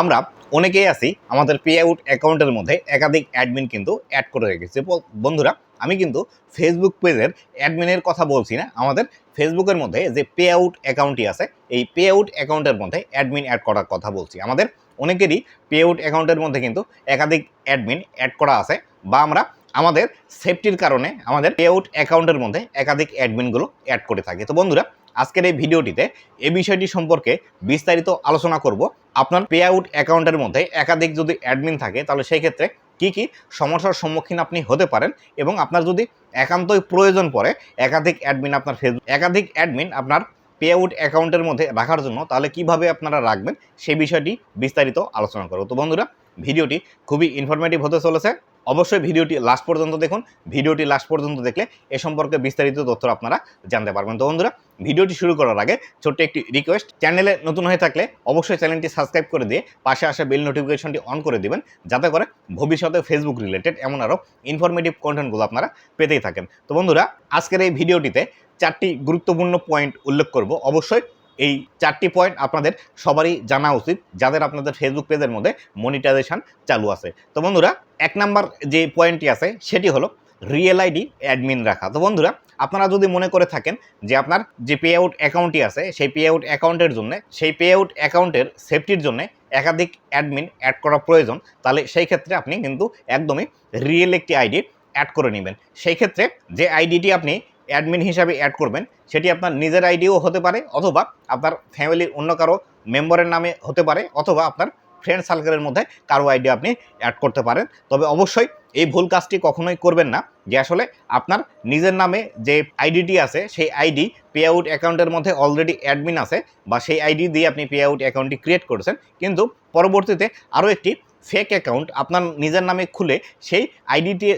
আমরা অনেকেই আছি, আমাদের পে আউট অ্যাকাউন্টের মধ্যে একাধিক অ্যাডমিন কিন্তু অ্যাড করে রেখেছি। বন্ধুরা, আমি কিন্তু ফেসবুক পেজের অ্যাডমিনের কথা বলছি না, আমাদের ফেসবুকের মধ্যে যে পে আউট অ্যাকাউন্টটি আছে, এই পে আউট অ্যাকাউন্টের মধ্যে অ্যাডমিন অ্যাড করার কথা বলছি। আমাদের অনেকেরই পে আউট অ্যাকাউন্টের মধ্যে কিন্তু একাধিক অ্যাডমিন অ্যাড করা আছে বা আমরা আমাদের সেফটির কারণে আমাদের পে আউট অ্যাকাউন্টের মধ্যে একাধিক অ্যাডমিনগুলো অ্যাড করে থাকি। তো বন্ধুরা আজকের এই ভিডিওটিতে এই বিষয়টি সম্পর্কে বিস্তারিত আলোচনা করব। আপনার পে আউট অ্যাকাউন্টের মধ্যে একাধিক যদি অ্যাডমিন থাকে, তাহলে সেই ক্ষেত্রে কি কি সমস্যার সম্মুখীন আপনি হতে পারেন এবং আপনার যদি একান্তই প্রয়োজন পড়ে একাধিক অ্যাডমিন আপনার ফেসবুক একাধিক অ্যাডমিন আপনার পে আউট অ্যাকাউন্টের মধ্যে রাখার জন্য, তাহলে কীভাবে আপনারা রাখবেন সেই বিষয়টি বিস্তারিত আলোচনা করব। তো বন্ধুরা, ভিডিওটি খুবই ইনফরমেটিভ হতে চলেছে। অবশ্যই ভিডিওটি লাস্ট পর্যন্ত দেখুন। ভিডিওটি লাস্ট পর্যন্ত দেখলে এ সম্পর্কে বিস্তারিত তথ্য আপনারা জানতে পারবেন। তো বন্ধুরা ভিডিওটি শুরু করার আগে ছোট্ট একটি রিকোয়েস্ট চ্যানেলে নতুন হয়ে থাকলে অবশ্যই চ্যানেলটি সাবস্ক্রাইব করে দিয়ে পাশে আসা বেল নোটিফিকেশনটি অন করে দিবেন, যাতে করে ভবিষ্যতে ফেসবুক রিলেটেড এমন আরও ইনফরমেটিভ কন্টেন্টগুলো আপনারা পেতেই থাকেন। তো বন্ধুরা, আজকের এই ভিডিওটিতে চারটি গুরুত্বপূর্ণ পয়েন্ট উল্লেখ করব। অবশ্যই এই চারটি পয়েন্ট আপনাদের সবারই জানা উচিত, যাদের আপনাদের ফেসবুক পেজের মধ্যে মনিটাইজেশন চালু আছে। তো বন্ধুরা, এক নাম্বার যে পয়েন্টটি আছে, সেটি হলো রিয়েল আইডি অ্যাডমিন রাখা। তো বন্ধুরা আপনারা যদি মনে করে থাকেন যে আপনার যে পে আউট অ্যাকাউন্টটি আছে, সেই পে আউট অ্যাকাউন্টের জন্য, সেই পে আউট অ্যাকাউন্টের সেফটির জন্য একাধিক অ্যাডমিন অ্যাড করা প্রয়োজন, তাহলে সেই ক্ষেত্রে আপনি কিন্তু একদমই রিয়েল একটি আইডি অ্যাড করে নেবেন। সেই ক্ষেত্রে যে আইডিটি আপনি অ্যাডমিন হিসাবে অ্যাড করবেন, সেটি আপনার নিজের আইডিও হতে পারে, অথবা আপনার ফ্যামিলির অন্য কারও মেম্বারের নামে হতে পারে, অথবা আপনার ফ্রেন্ড সার্কেলের মধ্যে কারও আইডি আপনি অ্যাড করতে পারেন। তবে অবশ্যই এই ভুল কাজটি কখনোই করবেন না, যে আসলে আপনার নিজের নামে যে আইডিটি আছে, সেই আইডি পে আউট অ্যাকাউন্টের মধ্যে অলরেডি অ্যাডমিন আছে বা সেই আইডি দিয়ে আপনি পে আউট অ্যাকাউন্টটি ক্রিয়েট করেছেন। কিন্তু পরবর্তীতে আরও একটি ফেক অ্যাকাউন্ট আপনার নিজের নামে খুলে সেই আইডিটি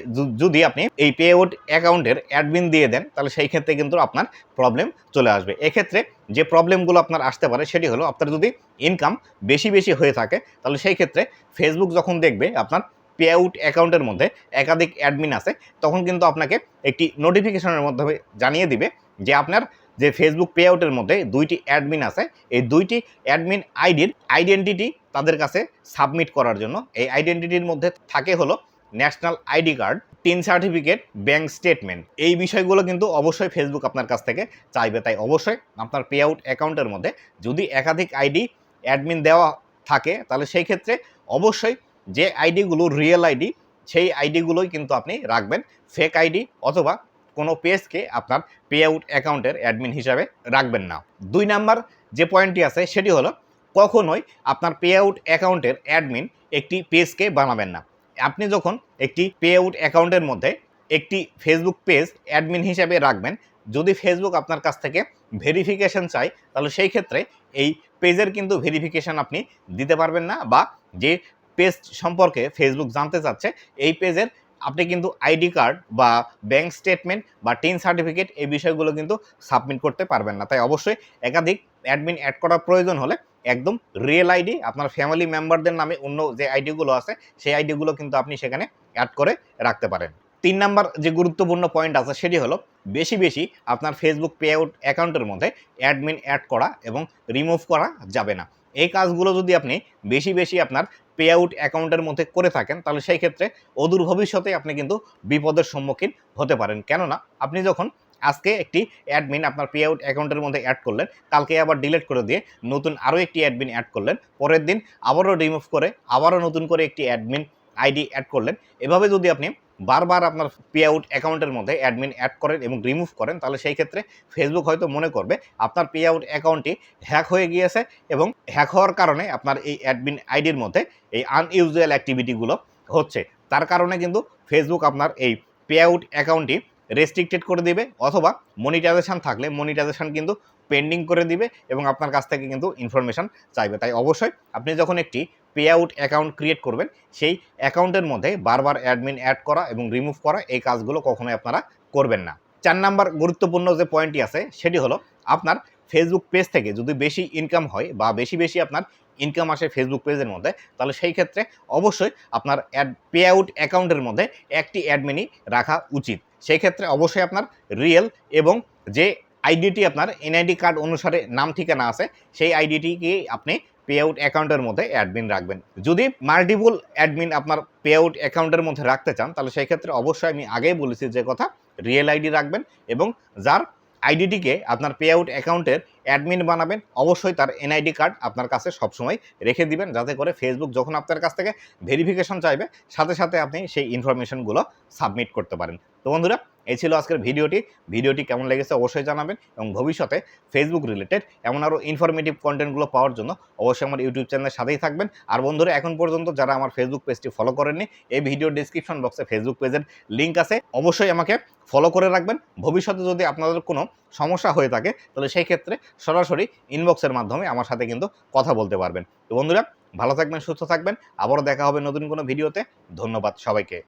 যদি আপনি এই পে আউট অ্যাকাউন্টের অ্যাডমিন দিয়ে দেন, তাহলে সেই ক্ষেত্রে কিন্তু আপনার প্রবলেম চলে আসবে। এক্ষেত্রে যে প্রবলেমগুলো আপনার আসতে পারে, সেটি হলো আপনার যদি ইনকাম বেশি বেশি হয়ে থাকে, তাহলে সেই ক্ষেত্রে ফেসবুক যখন দেখবে আপনার পে আউট অ্যাকাউন্টের মধ্যে একাধিক অ্যাডমিন আছে, তখন কিন্তু আপনাকে একটি নোটিফিকেশনের মাধ্যমে জানিয়ে দিবে যে আপনার যে ফেসবুক পে আউটের মধ্যে দুইটি অ্যাডমিন আছে, এই দুইটি অ্যাডমিন আইডির আইডেন্টিটি তাদের কাছে সাবমিট করার জন্য। এই আইডেন্টিটির মধ্যে থাকে হলো national ID card TIN certificate bank statement এই বিষয়গুলো কিন্তু অবশ্যই ফেসবুক আপনার কাছ থেকে চাইবে। তাই অবশ্যই আপনার পে আউট অ্যাকাউন্টের মধ্যে যদি একাধিক আইডি অ্যাডমিন দেওয়া থাকে, তাহলে সেই ক্ষেত্রে অবশ্যই যে আইডিগুলো রিয়েল আইডি, সেই আইডিগুলোই কিন্তু আপনি রাখবেন। ফেক আইডি অথবা কোনো পেজকে আপনার পে আউট অ্যাকাউন্টের অ্যাডমিন হিসাবে রাখবেন না। দুই নাম্বার যে পয়েন্টটি আছে, সেটি হলো কখনোই আপনার পে আউট অ্যাকাউন্টের অ্যাডমিন একটি পেজকে বানাবেন না। আপনি যখন একটি পে আউট অ্যাকাউন্টের মধ্যে একটি ফেসবুক পেজ অ্যাডমিন হিসাবে রাখবেন, যদি ফেসবুক আপনার কাছ থেকে ভেরিফিকেশন চাই তাহলে সেই ক্ষেত্রে এই পেজের কিন্তু ভেরিফিকেশন আপনি দিতে পারবেন না বা যে পেজ সম্পর্কে ফেসবুক জানতে চাচ্ছে, এই পেজের আপনি কিন্তু আইডি কার্ড বা ব্যাংক স্টেটমেন্ট বা টিন সার্টিফিকেট এই বিষয়গুলো কিন্তু সাবমিট করতে পারবেন না। তাই অবশ্যই একাধিক অ্যাডমিন অ্যাড করার প্রয়োজন হলে একদম রিয়েল আইডি আপনার ফ্যামিলি মেম্বারদের নামে অন্য যে আইডিগুলো আছে, সেই আইডিগুলো কিন্তু আপনি সেখানে অ্যাড করে রাখতে পারেন। তিন নাম্বার যে গুরুত্বপূর্ণ পয়েন্ট আছে, সেটি হলো বেশি বেশি আপনার ফেসবুক পে আউট অ্যাকাউন্টের মধ্যে অ্যাডমিন অ্যাড করা এবং রিমুভ করা যাবে না। এই কাজগুলো যদি আপনি বেশি বেশি আপনার পে আউট অ্যাকাউন্টের মধ্যে করে থাকেন, তাহলে সেই ক্ষেত্রে অদূর ভবিষ্যতে আপনি কিন্তু বিপদের সম্মুখীন হতে পারেন। কেননা আপনি যখন আজকে একটি অ্যাডমিন আপনার পে আউট অ্যাকাউন্টের মধ্যে অ্যাড করলেন, কালকে আবার ডিলিট করে দিয়ে নতুন আরও একটি অ্যাডমিন অ্যাড করলেন, পরের দিন আবারও রিমুভ করে, আবারও নতুন করে একটি অ্যাডমিন আইডি অ্যাড করলেন। এভাবে যদি আপনি বারবার আপনার পে আউট অ্যাকাউন্টের মধ্যে অ্যাডমিন অ্যাড করেন এবং রিমুভ করেন, তাহলে সেই ক্ষেত্রে ফেসবুক হয়তো মনে করবে আপনার পে আউট অ্যাকাউন্টটি হ্যাক হয়ে গিয়েছে এবং হ্যাক হওয়ার কারণে আপনার এই অ্যাডমিন আইডির মধ্যে এই আনইউজুয়াল অ্যাক্টিভিটিগুলো হচ্ছে। তার কারণে কিন্তু ফেসবুক আপনার এই পে আউট অ্যাকাউন্টটি রেস্ট্রিক্টেড করে দিবে অথবা মনিটাইজেশন থাকলে মনিটাইজেশন কিন্তু পেন্ডিং করে দিবে এবং আপনার কাছ থেকে কিন্তু ইনফরমেশন চাইবে। তাই অবশ্যই আপনি যখন একটি পে আউট অ্যাকাউন্ট ক্রিয়েট করবেন, সেই অ্যাকাউন্টের মধ্যে বারবার অ্যাডমিন অ্যাড করা এবং রিমুভ করা এই কাজগুলো কখনোই আপনারা করবেন না। চার নাম্বার গুরুত্বপূর্ণ যে পয়েন্টটি আছে, সেটি হলো আপনার ফেসবুক পেজ থেকে যদি বেশি ইনকাম হয় বা বেশি বেশি আপনার ইনকাম আসে ফেসবুক পেজের মধ্যে, তাহলে সেই ক্ষেত্রে অবশ্যই আপনার অ্যাড পে আউট অ্যাকাউন্টের মধ্যে একটি অ্যাডমিনই রাখা উচিত। সেই ক্ষেত্রে অবশ্যই আপনার রিয়েল এবং যে আইডিটি আপনার এনআইডি কার্ড অনুসারে নাম ঠিকানা আছে, সেই আইডিটিকে আপনি পে আউট অ্যাকাউন্টের মধ্যে অ্যাডমিন রাখবেন। যদি মাল্টিপল অ্যাডমিন আপনার পে আউট অ্যাকাউন্টের মধ্যে রাখতে চান, তাহলে সেই ক্ষেত্রে অবশ্যই আমি আগেই বলেছি যে কথা রিয়েল আইডি রাখবেন এবং যার আইডিটিকে আপনার পে আউট অ্যাকাউন্টের অ্যাডমিন বানাবেন, অবশ্যই তার এনআইডি কার্ড আপনার কাছে সবসময় রেখে দিবেন, যাতে করে ফেসবুক যখন আপনার কাছ থেকে ভেরিফিকেশন চাইবে, সাথে সাথে আপনি সেই ইনফরমেশনগুলো সাবমিট করতে পারেন। তো বন্ধুরা এই ছিল আজকের ভিডিওটি। ভিডিওটি কেমন লেগেছে অবশ্যই জানাবেন এবং ভবিষ্যতে ফেসবুক রিলেটেড এমন আরও ইনফরমেটিভ কন্টেন্টগুলো পাওয়ার জন্য অবশ্যই আমার ইউটিউব চ্যানেলের সাথেই থাকবেন। আর বন্ধুরা, এখন পর্যন্ত যারা আমার ফেসবুক পেজটি ফলো করেননি, এই ভিডিও ডিসক্রিপশন বক্সে ফেসবুক পেজের লিঙ্ক আছে। অবশ্যই আমাকে ফলো করে রাখবেন। ভবিষ্যতে যদি আপনাদের কোনো সমস্যা হয়ে থাকে, তাহলে সেই ক্ষেত্রে সরাসরি ইনবক্সের মাধ্যমে আমার সাথে কিন্তু কথা বলতে পারবেন। তো বন্ধুরা, ভালো থাকবেন, সুস্থ থাকবেন। আবারও দেখা হবে নতুন কোনো ভিডিওতে ধন্যবাদ সবাইকে।